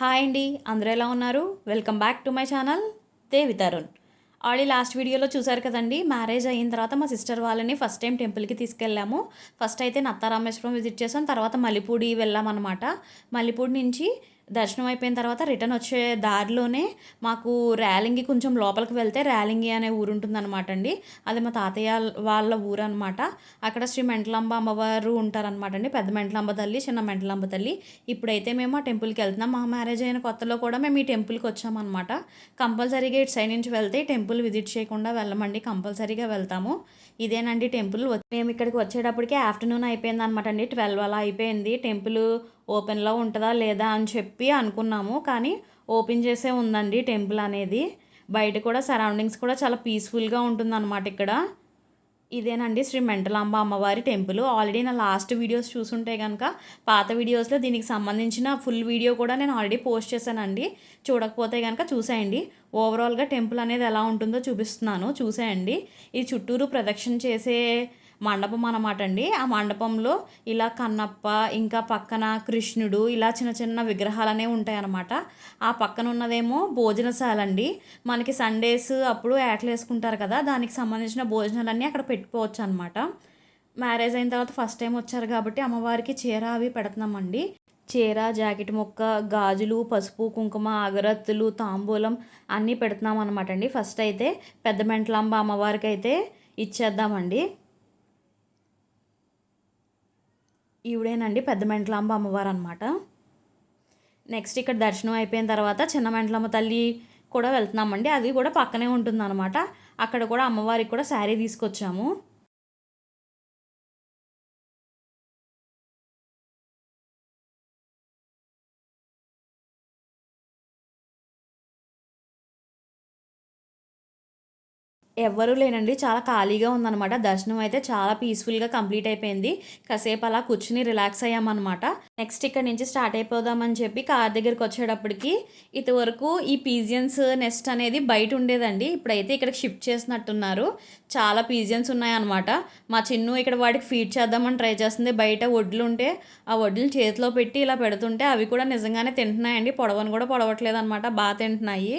Hi అండి అందరూ ఎలా ఉన్నారు? Welcome back to my channel Devi Tarun. Already last వీడియోలో చూసారు కదండి మ్యారేజ్ అయిన తర్వాత మా సిస్టర్ వాళ్ళని ఫస్ట్ టైం టెంపుల్కి తీసుకెళ్ళాము. ఫస్ట్ అయితే నత్తారామేశ్వరం విజిట్ చేసాం తర్వాత మల్లిపూడి వెళ్ళామన్నమాట. మల్లిపూడి నుంచి దర్శనం అయిపోయిన తర్వాత రిటర్న్ వచ్చే దారిలోనే మాకు ర్యాలింగి కొంచెం లోపలికి వెళ్తే ర్యాలింగి అనే ఊరు ఉంటుందన్నమాట అండి. అది మా తాతయ్య వాళ్ళ ఊరు అనమాట అక్కడ శ్రీ మెంటలాంబ అమ్మవారు ఉంటారనమాట అండి. పెద్ద మెంటలాంబ తల్లి చిన్న మెంటలాంబ తల్లి. ఇప్పుడైతే మేము ఆ టెంపుల్కి వెళ్తున్నాం. మా మ్యారేజ్ అయిన కొత్తలో కూడా మేము ఈ టెంపుల్కి వచ్చామన్నమాట. కంపల్సరీగా ఇటు సైడ్ నుంచి వెళ్తే ఈ టెంపుల్ విజిట్ చేయకుండా వెళ్ళమండి. కంపల్సరీగా వెళ్తాము. ఇదేనండి టెంపుల్. మేము ఇక్కడికి వచ్చేటప్పటికి ఆఫ్టర్నూన్ అయిపోయింది అనమాట అండి. ట్వెల్వ్ అలా అయిపోయింది. టెంపుల్ ఓపెన్లో ఉంటుందా లేదా అని చెప్పి అనుకున్నాము. కానీ ఓపెన్ చేసే ఉందండి టెంపుల్ అనేది. బయట కూడా సరౌండింగ్స్ కూడా చాలా పీస్ఫుల్గా ఉంటుందన్నమాట ఇక్కడ. ఇదేనండి శ్రీ మెంటలాంబ అమ్మవారి టెంపుల్. ఆల్రెడీ నా లాస్ట్ వీడియోస్ చూసుంటే కనుక పాత వీడియోస్లో దీనికి సంబంధించిన ఫుల్ వీడియో కూడా నేను ఆల్రెడీ పోస్ట్ చేశానండి. చూడకపోతే కనుక చూసేయండి. ఓవరాల్గా టెంపుల్ అనేది ఎలా ఉంటుందో చూపిస్తున్నాను. చూసేయండి. ఈ చుట్టూరు ప్రదక్షిణ చేసే మండపం అన్నమాట అండి. ఆ మండపంలో ఇలా కన్నప్ప ఇంకా పక్కన కృష్ణుడు ఇలా చిన్న చిన్న విగ్రహాలనే ఉంటాయన్నమాట. ఉంటాయి ఆ పక్కన ఉన్నదేమో భోజనశాల అండి. మనకి సండేస్ అప్పుడు యాట్లు వేసుకుంటారు కదా దానికి సంబంధించిన భోజనాలన్నీ అక్కడ పెట్టుకోవచ్చు అనమాట మ్యారేజ్ అయిన తర్వాత ఫస్ట్ టైం వచ్చారు కాబట్టి అమ్మవారికి చీర అవి పెడుతున్నామండి. చీర జాకెట్ ముక్క గాజులు పసుపు కుంకుమ అగరత్తులు తాంబూలం అన్నీ పెడుతున్నాం అనమాట అండి. ఫస్ట్ అయితే పెద్ద మెంటలాంబ అమ్మవారికి అయితే ఇచ్చేద్దామండి. ఈవిడేనండి పెద్ద మెంట్లాంబ అమ్మవారు అనమాట నెక్స్ట్ ఇక్కడ దర్శనం అయిపోయిన తర్వాత చిన్న మెంట్లమ్మ తల్లి కూడా వెళ్తున్నామండి. అది కూడా పక్కనే ఉంటుందన్నమాట. అక్కడ కూడా అమ్మవారికి కూడా శారీ తీసుకొచ్చాము. ఎవ్వరూ లేనండి చాలా ఖాళీగా ఉందన్నమాట. దర్శనం అయితే చాలా పీస్ఫుల్గా కంప్లీట్ అయిపోయింది. కాసేపు అలా కూర్చుని రిలాక్స్ అయ్యామన్నమాట. నెక్స్ట్ ఇక్కడ నుంచి స్టార్ట్ అయిపోదామని చెప్పి కార్ దగ్గరికి వచ్చేటప్పటికి ఇంతవరకు ఈ పీజియన్స్ నెస్ట్ అనేది బయట ఉండేదండి. ఇప్పుడైతే ఇక్కడికి షిఫ్ట్ చేసినట్టున్నారు. చాలా పీజియన్స్ ఉన్నాయన్నమాట. మా చిన్ను ఇక్కడ వాడికి ఫీడ్ చేద్దామని ట్రై చేస్తుంది. బయట వడ్లు ఉంటే ఆ వడ్లు చేతిలో పెట్టి ఇలా పెడుతుంటే అవి కూడా నిజంగానే తింటున్నాయండి. పొడవని కూడా పొడవట్లేదు అనమాట బాగా తింటున్నాయి.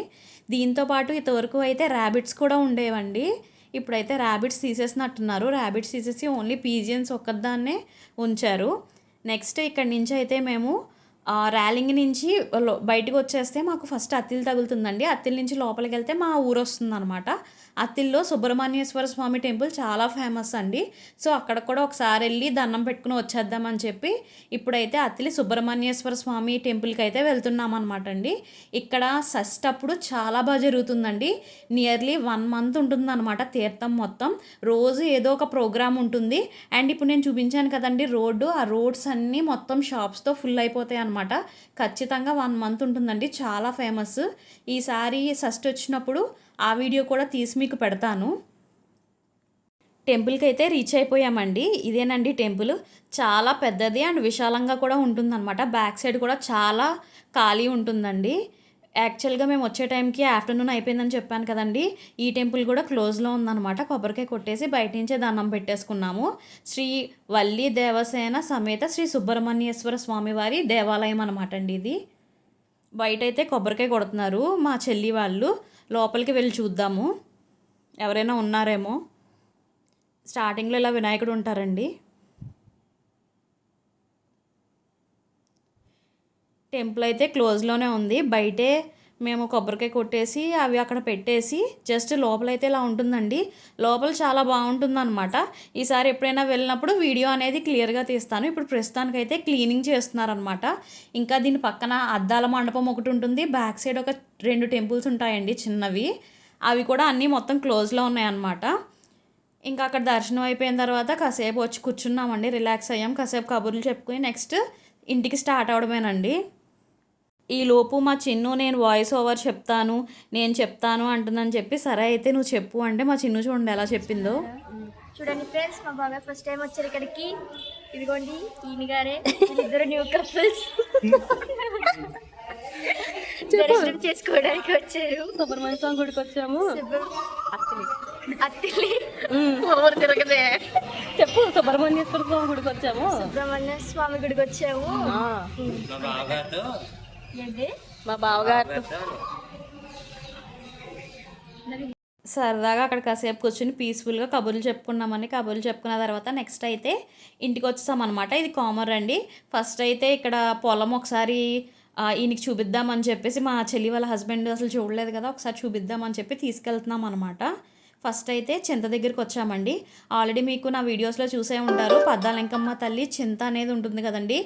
దీంతో పాటు ఇంతవరకు అయితే ర్యాబిట్స్ కూడా ఉండేవండి. ఇప్పుడైతే ర్యాబిట్స్ తీసేసినట్టున్నారు. ర్యాబిట్స్ తీసేసి ఓన్లీ పీజియన్స్ ఒక్కదాన్నే ఉంచారు. నెక్స్ట్ ఇక్కడి నుంచి అయితే మేము ర్యాలింగ్ నుంచి లో- బయటకు వచ్చేస్తే మాకు ఫస్ట్ అత్తిల్ తగులుతుందండి. అత్తిల్ నుంచి లోపలికి వెళ్తే మా ఊరు వస్తుంది అనమాట అత్తిల్లో సుబ్రహ్మణ్యేశ్వర స్వామి టెంపుల్ చాలా ఫేమస్ అండి. సో అక్కడ కూడా ఒకసారి వెళ్ళి దండం పెట్టుకుని వచ్చేద్దామని చెప్పి ఇప్పుడైతే అత్తిలి సుబ్రహ్మణ్యేశ్వర స్వామి టెంపుల్కి అయితే వెళ్తున్నాం అనమాట అండి. ఇక్కడ షష్ట్ అప్పుడు చాలా బాగా జరుగుతుందండి. నియర్లీ వన్ మంత్ ఉంటుందన్నమాట తీర్థం మొత్తం. రోజు ఏదో ఒక ప్రోగ్రామ్ ఉంటుంది. అండ్ ఇప్పుడు నేను చూపించాను కదండి రోడ్డు. ఆ రోడ్స్ అన్నీ మొత్తం షాప్స్తో ఫుల్ అయిపోతాయి అనమాట ఖచ్చితంగా వన్ మంత్ ఉంటుందండి. చాలా ఫేమస్. ఈసారి షష్ట్ వచ్చినప్పుడు ఆ వీడియో కూడా తీసి మీకు పెడతాను. టెంపుల్కి అయితే రీచ్ అయిపోయామండి. ఇదేనండి టెంపుల్. చాలా పెద్దది అండ్ విశాలంగా కూడా ఉంటుందన్నమాట. బ్యాక్ సైడ్ కూడా చాలా ఖాళీ ఉంటుందండి. యాక్చువల్గా మేము వచ్చే టైంకి ఆఫ్టర్నూన్ అయిపోయిందని చెప్పాను కదండి. ఈ టెంపుల్ కూడా క్లోజ్లో ఉందన్నమాట. కొబ్బరికాయ కొట్టేసి బయట నుంచే దండం పెట్టేసుకున్నాము. శ్రీ వల్లి దేవసేన సమేత శ్రీ సుబ్రహ్మణ్యేశ్వర స్వామివారి దేవాలయం అనమాట అండి ఇది. బయట అయితే కొబ్బరికాయ కొడుతున్నారు మా చెల్లి వాళ్ళు. లోపలికి వెళ్ళి చూద్దాము. ఎవరైనా ఉన్నారేమో. స్టార్టింగ్లో ఇలా వినాయకుడు ఉంటారండి. టెంపుల్ అయితే క్లోజ్లోనే ఉంది. బయటే మేము కొబ్బరికాయ కొట్టేసి అవి అక్కడ పెట్టేసి జస్ట్ లోపలైతే ఇలా ఉంటుందండి. లోపల చాలా బాగుంటుందన్నమాట. ఈసారి ఎప్పుడైనా వెళ్ళినప్పుడు వీడియో అనేది క్లియర్గా తీస్తాను. ఇప్పుడు ప్రస్తుతానికైతే క్లీనింగ్ చేస్తున్నారనమాట ఇంకా దీని పక్కన అద్దాల మండపం ఒకటి ఉంటుంది. బ్యాక్ సైడ్ ఒక రెండు టెంపుల్స్ ఉంటాయండి చిన్నవి. అవి కూడా అన్నీ మొత్తం క్లోజ్లో ఉన్నాయన్నమాట. ఇంకా అక్కడ దర్శనం అయిపోయిన తర్వాత కాసేపు వచ్చి కూర్చున్నామండి. రిలాక్స్ అయ్యాం. కాసేపు కబుర్లు చెప్పుకుని నెక్స్ట్ ఇంటికి స్టార్ట్ అవడమేనండి. ఈ లోపు మా చిన్ను నేను వాయిస్ ఓవర్ చెప్తాను నేను చెప్తాను అంటుందని చెప్పి సరే అయితే నువ్వు చెప్పు అంటే మా చిన్ను చూడండి ఎలా చెప్పిందో. చూడండి ఫ్రెండ్స్ మా బాబాయ్ ఫస్ట్ టైం వచ్చారు ఇక్కడికి. ఇదిగోండి ఈయన గారే ఇద్దరు న్యూ కపుల్స్ దర్శనం చేసుకోవడానికి వచ్చారు. సుబ్రహ్మణ్య స్వామి గుడికి వచ్చాము. అత్తిలి. ఓవర్ తిరగదే. చెప్పు సుబ్రహ్మణ్యేశ్వర స్వామి గుడికి వచ్చాము. సుబ్రహ్మణ్య స్వామి గుడికి వచ్చాము మా బావగారు. సరదాగా అక్కడ కాసేపు కూర్చొని పీస్ఫుల్గా కబుర్లు చెప్పుకున్నామని కబుర్లు చెప్పుకున్న తర్వాత నెక్స్ట్ అయితే ఇంటికి వచ్చేసాం అనమాట ఇది కామర్ అండి. ఫస్ట్ అయితే ఇక్కడ పొలం ఒకసారి ఈయనకి చూపిద్దామని చెప్పేసి మా చెల్లి వాళ్ళ హస్బెండ్ అసలు చూడలేదు కదా ఒకసారి చూపిద్దామని చెప్పి తీసుకెళ్తున్నాం అనమాట ఫస్ట్ అయితే చింత దగ్గరికి వచ్చామండి. ఆల్రెడీ మీకు నా వీడియోస్లో చూసే ఉంటారు. పద్దాలింకమ్మ తల్లి చింత అనేది ఉంటుంది కదండి.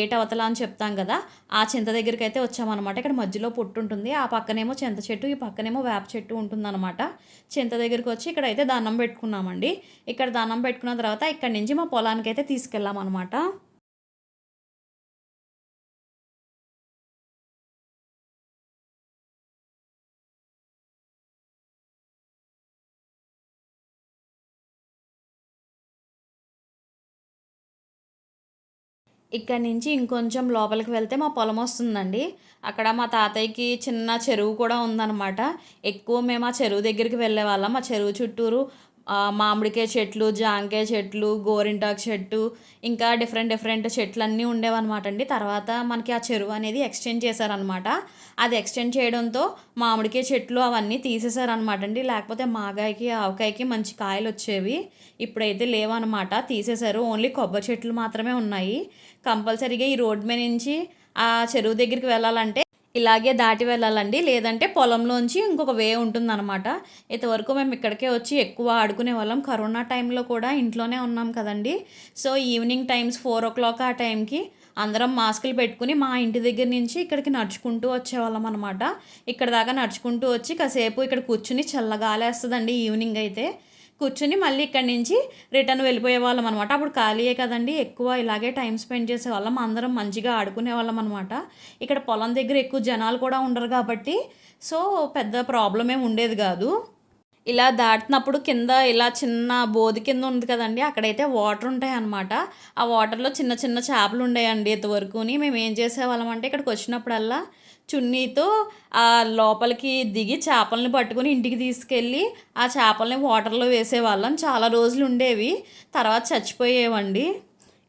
ఏట అవతల అని చెప్తాం కదా. ఆ చింత దగ్గరికి అయితే వచ్చామన్నమాట. ఇక్కడ మధ్యలో పొట్టు ఉంటుంది. ఆ పక్కనేమో చింత చెట్టు ఈ పక్కనేమో వేప చెట్టు ఉంటుందన్నమాట. చింత దగ్గరికి వచ్చి ఇక్కడ అయితే దండం పెట్టుకున్నామండి. ఇక్కడ దానం పెట్టుకున్న తర్వాత ఇక్కడ నుంచి మా పొలానికి అయితే తీసుకెళ్ళామన్నమాట. ఇక్కడ నుంచి ఇంకొంచెం లోపలికి వెళ్తే మా పొలం వస్తుందండి. అక్కడ మా తాతయ్యకి చిన్న చెరువు కూడా ఉందన్నమాట. ఎక్కువ మేము ఆ చెరువు దగ్గరికి వెళ్ళే వాళ్ళం. ఆ చెరువు చుట్టూరు మామిడికాయ చెట్లు జాంకాయ చెట్లు గోరింటాకు చెట్టు ఇంకా డిఫరెంట్ డిఫరెంట్ చెట్లు అన్నీ ఉండేవన్నమాట అండి. తర్వాత మనకి ఆ చెరువు అనేది ఎక్స్టెండ్ చేశారనమాట అది ఎక్స్టెండ్ చేయడంతో మామిడికాయ చెట్లు అవన్నీ తీసేశారనమాట అండి. లేకపోతే మాగాయకి ఆవకాయకి మంచి కాయలు వచ్చేవి. ఇప్పుడైతే లేవన్నమాట. తీసేశారు. ఓన్లీ కొబ్బరి చెట్లు మాత్రమే ఉన్నాయి. కంపల్సరీగా ఈ రోడ్ మీద నుంచి ఆ చెరువు దగ్గరికి వెళ్ళాలంటే ఇలాగే దాటి వెళ్ళాలండి. లేదంటే పొలంలోంచి ఇంకొక వే ఉంటుందన్నమాట. ఇంతవరకు మేము ఇక్కడికే వచ్చి ఎక్కువ ఆడుకునే వాళ్ళం. కరోనా టైంలో కూడా ఇంట్లోనే ఉన్నాం కదండి. So evening times four o'clock ఆ టైంకి అందరం మాస్కులు పెట్టుకుని మా ఇంటి దగ్గర నుంచి ఇక్కడికి నడుచుకుంటూ వచ్చేవాళ్ళం అనమాట ఇక్కడ దాకా నడుచుకుంటూ వచ్చి కాసేపు ఇక్కడ కూర్చుని చల్లగాలేస్తుందండి ఈవినింగ్ అయితే. కూర్చుని మళ్ళీ ఇక్కడి నుంచి రిటర్న్ వెళ్ళిపోయే వాళ్ళం అనమాట అప్పుడు ఖాళీయే కదండి ఎక్కువ ఇలాగే టైం స్పెండ్ చేసే వాళ్ళం అందరం మంచిగా ఆడుకునే వాళ్ళం అనమాట ఇక్కడ పొలం దగ్గర ఎక్కువ జనాలు కూడా ఉండరు కాబట్టి సో పెద్ద ప్రాబ్లం ఏమి ఉండేది కాదు. ఇలా దాటినప్పుడు కింద ఇలా చిన్న బోధి కింద ఉంది కదండి అక్కడైతే వాటర్ ఉంటాయి ఆ వాటర్లో చిన్న చిన్న చేపలు ఉండేయండి ఇంతవరకుని. మేము ఏం చేసేవాళ్ళం అంటే ఇక్కడికి వచ్చినప్పుడల్లా చున్నీతో ఆ లోపలికి దిగి చేపల్ని పట్టుకొని ఇంటికి తీసుకెళ్ళి ఆ చేపల్ని వాటర్లో వేసేవాళ్ళం. చాలా రోజులు ఉండేవి. తర్వాత చచ్చిపోయేవండి.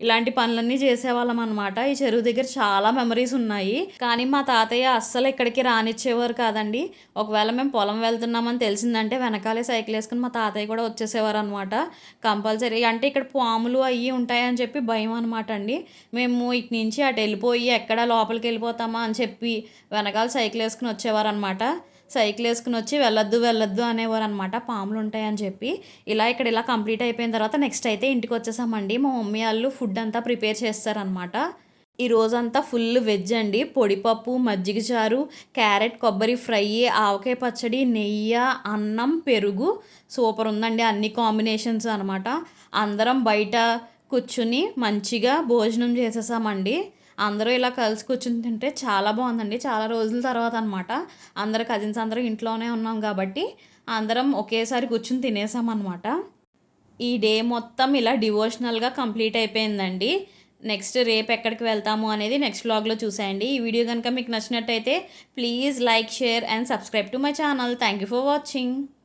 ఇలాంటి పనులన్నీ చేసేవాళ్ళం అనమాట ఈ చెరువు దగ్గర చాలా మెమరీస్ ఉన్నాయి. కానీ మా తాతయ్య అస్సలు ఇక్కడికి రానిచ్చేవారు కాదండి. ఒకవేళ మేము పొలం వెళ్తున్నామని తెలిసిందంటే వెనకాలే సైకిల్ వేసుకుని మా తాతయ్య కూడా వచ్చేసేవారు అనమాట కంపల్సరీ అంటే ఇక్కడ పాములు అయ్యి ఉంటాయని చెప్పి భయం అనమాట అండి. మేము ఇటు నుంచి అటు వెళ్ళిపోయి ఎక్కడ లోపలికి వెళ్ళిపోతామా అని చెప్పి వెనకాల సైకిల్ వేసుకుని వచ్చేవారు అనమాట సైకిల్ వేసుకుని వచ్చి వెళ్ళొద్దు వెళ్ళొద్దు అనేవారు అనమాట పాములు ఉంటాయని చెప్పి. ఇలా ఇక్కడ ఇలా కంప్లీట్ అయిపోయిన తర్వాత నెక్స్ట్ అయితే ఇంటికి వచ్చేసామండి. మా మమ్మీ వాళ్ళు ఫుడ్ అంతా ప్రిపేర్ చేస్తారనమాట. ఈ రోజంతా ఫుల్ వెజ్ అండి. పొడిపప్పు మజ్జిగ చారు క్యారెట్ కొబ్బరి ఫ్రై ఆవకాయ పచ్చడి నెయ్యి అన్నం పెరుగు. సూపర్ ఉందండి అన్ని కాంబినేషన్స్ అనమాట. అందరం బయట కూర్చుని మంచిగా భోజనం చేసేసామండి. అందరూ ఇలా కలిసి కూర్చుని తింటే చాలా బాగుందండి. చాలా రోజుల తర్వాత అనమాట అందరు కజిన్స్ అందరూ ఇంట్లోనే ఉన్నాం కాబట్టి అందరం ఒకేసారి కూర్చుని తినేసామన్నమాట ఈ డే మొత్తం ఇలా డివోషనల్గా కంప్లీట్ అయిపోయిందండి. నెక్స్ట్ రేపు ఎక్కడికి వెళ్తాము అనేది నెక్స్ట్ వ్లాగ్లో చూసేయండి. ఈ వీడియో కనుక మీకు నచ్చినట్టయితే please like share and subscribe to my channel thank you for watching